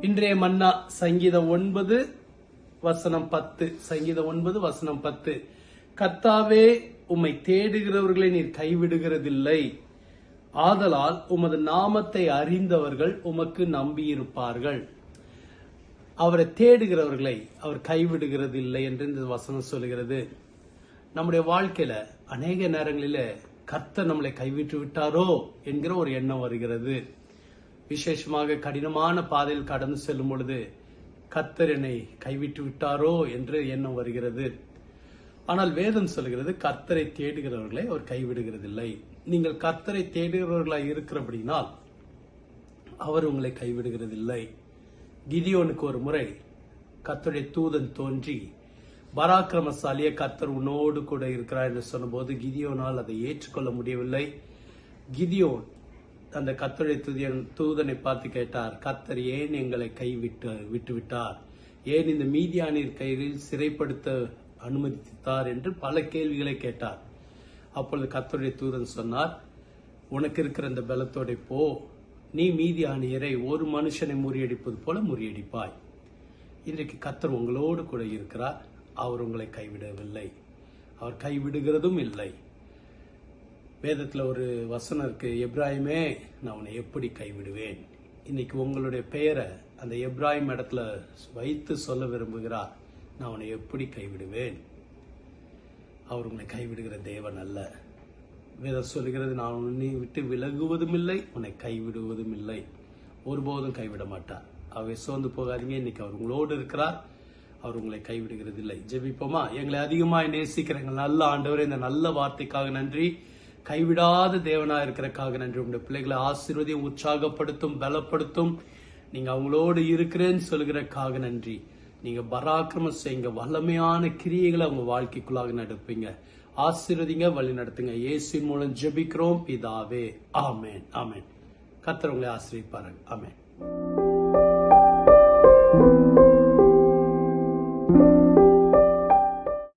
இன்றைய மன்னா சங்கீதம் ஒன்பது வசனம் பத்து. சங்கீதம் ஒன்பது வசனம் பத்து. கத்தாவே உம்மை தேடுகிறவர்களை நீர் கைவிடுகிறதில்லை. ஆதலால் உமது நாமத்தை அறிந்தவர்கள் உமக்கு நம்பியிருப்பார்கள். அவரை தேடுகிறவர்களை அவர் கைவிடுகிறதில்லை என்று இந்த வசனம் சொல்கிறது நம்முடைய வாழ்க்கையில அநேக நேரங்களில கர்த்தர் நம்மளை கைவிட்டு விட்டாரோ என்கிற ஒரு எண்ணம் வருகிறது. விசேஷமாக கடினமான பாதையில் கடந்து செல்லும் பொழுது கர்த்தர் என்னை கைவிட்டு விட்டாரோ என்று எண்ணம் வருகிறது. ஆனால் வேதம் சொல்கிறது கர்த்தரை தேடுகிறவர்களை அவர் கைவிடுகிறதில்லை. நீங்கள் கர்த்தரை தேடுகிறவர்களாக இருக்கிறபடினால் அவர் உங்களை கைவிடுகிறதில்லை. கிதியோனுக்கு ஒரு முறை கர்த்தருடைய தூதன் தோன்றி பராக்கிரமசாலிய கத்தர் உன்னோடு கூட இருக்கிறார் என்று சொன்னபோது கிதியோனால் அதை ஏற்றுக்கொள்ள முடியவில்லை. கிதியோன் அந்த கத்தருடைய தூதியன் தூதனை பார்த்து கேட்டார் கத்தர் ஏன் எங்களை கைவிட்டு விட்டுவிட்டார்? ஏன் இந்த மீதியானின் கையில் சிறைப்படுத்த அனுமதித்தார்? என்று பல கேள்விகளை கேட்டார். அப்பொழுது கத்தருடைய தூதன் சொன்னார் உனக்கு இருக்கிற அந்த பலத்தோட போ. நீ மீதியானியரை ஒரு மனுஷனை முறியடிப்பது போல முறியடிப்பாய். இன்றைக்கு கத்தர் உங்களோடு கூட இருக்கிறார். அவர் உங்களை கைவிடவில்லை. அவர் கைவிடுகிறதும் இல்லை. வேதத்தில் ஒரு வசனம் இருக்கு எப்ராஹிமே நான் உன்னை எப்படி கைவிடுவேன்? இன்னைக்கு உங்களுடைய பெயரை அந்த எப்ராஹிம் இடத்துல வைத்து சொல்ல விரும்புகிறார். நான் உன்னை எப்படி கைவிடுவேன்? அவர் உங்களை கைவிடுகிற தேவன் அல்ல. வேதம் சொல்லுகிறது நான் உன்னை விட்டு விலகுவதும் இல்லை உன்னை கைவிடுவதும் இல்லை. ஒருபோதும் கைவிட மாட்டார். அவை சோர்ந்து போகாதீங்க. இன்னைக்கு அவர் உங்களோடு இருக்கிறார். அவர் உங்களை கைவிடுகிறது இல்லை ஜெபிப்போமா? எங்களை அதிகமாக நேசிக்கிற நல்ல ஆண்டவர் இந்த நல்ல வார்த்தைக்காக நன்றி. கைவிடாத தேவனா இருக்கிறக்காக நன்றி. உங்களுடைய பிள்ளைகளை ஆசீர்வதியும் உற்சாகப்படுத்தும் பலப்படுத்தும். நீங்கள் அவங்களோடு இருக்கிறேன்னு சொல்கிறக்காக நன்றி. நீங்கள் பராக்கிரமம் செய்யுங்க. வல்லமையான கிரியைகளை அவங்க வாழ்க்கைக்குள்ளாக நடப்பீங்க ஆசீர்வதிங்க வழி நடத்துங்க. ஏசி மூலம் ஜெபிக்கிறோம். பிதாவே. ஆமேன். ஆமேன். கர்த்தர் உங்களை ஆசீர்வதிப்பார்கள் ஆமேன்.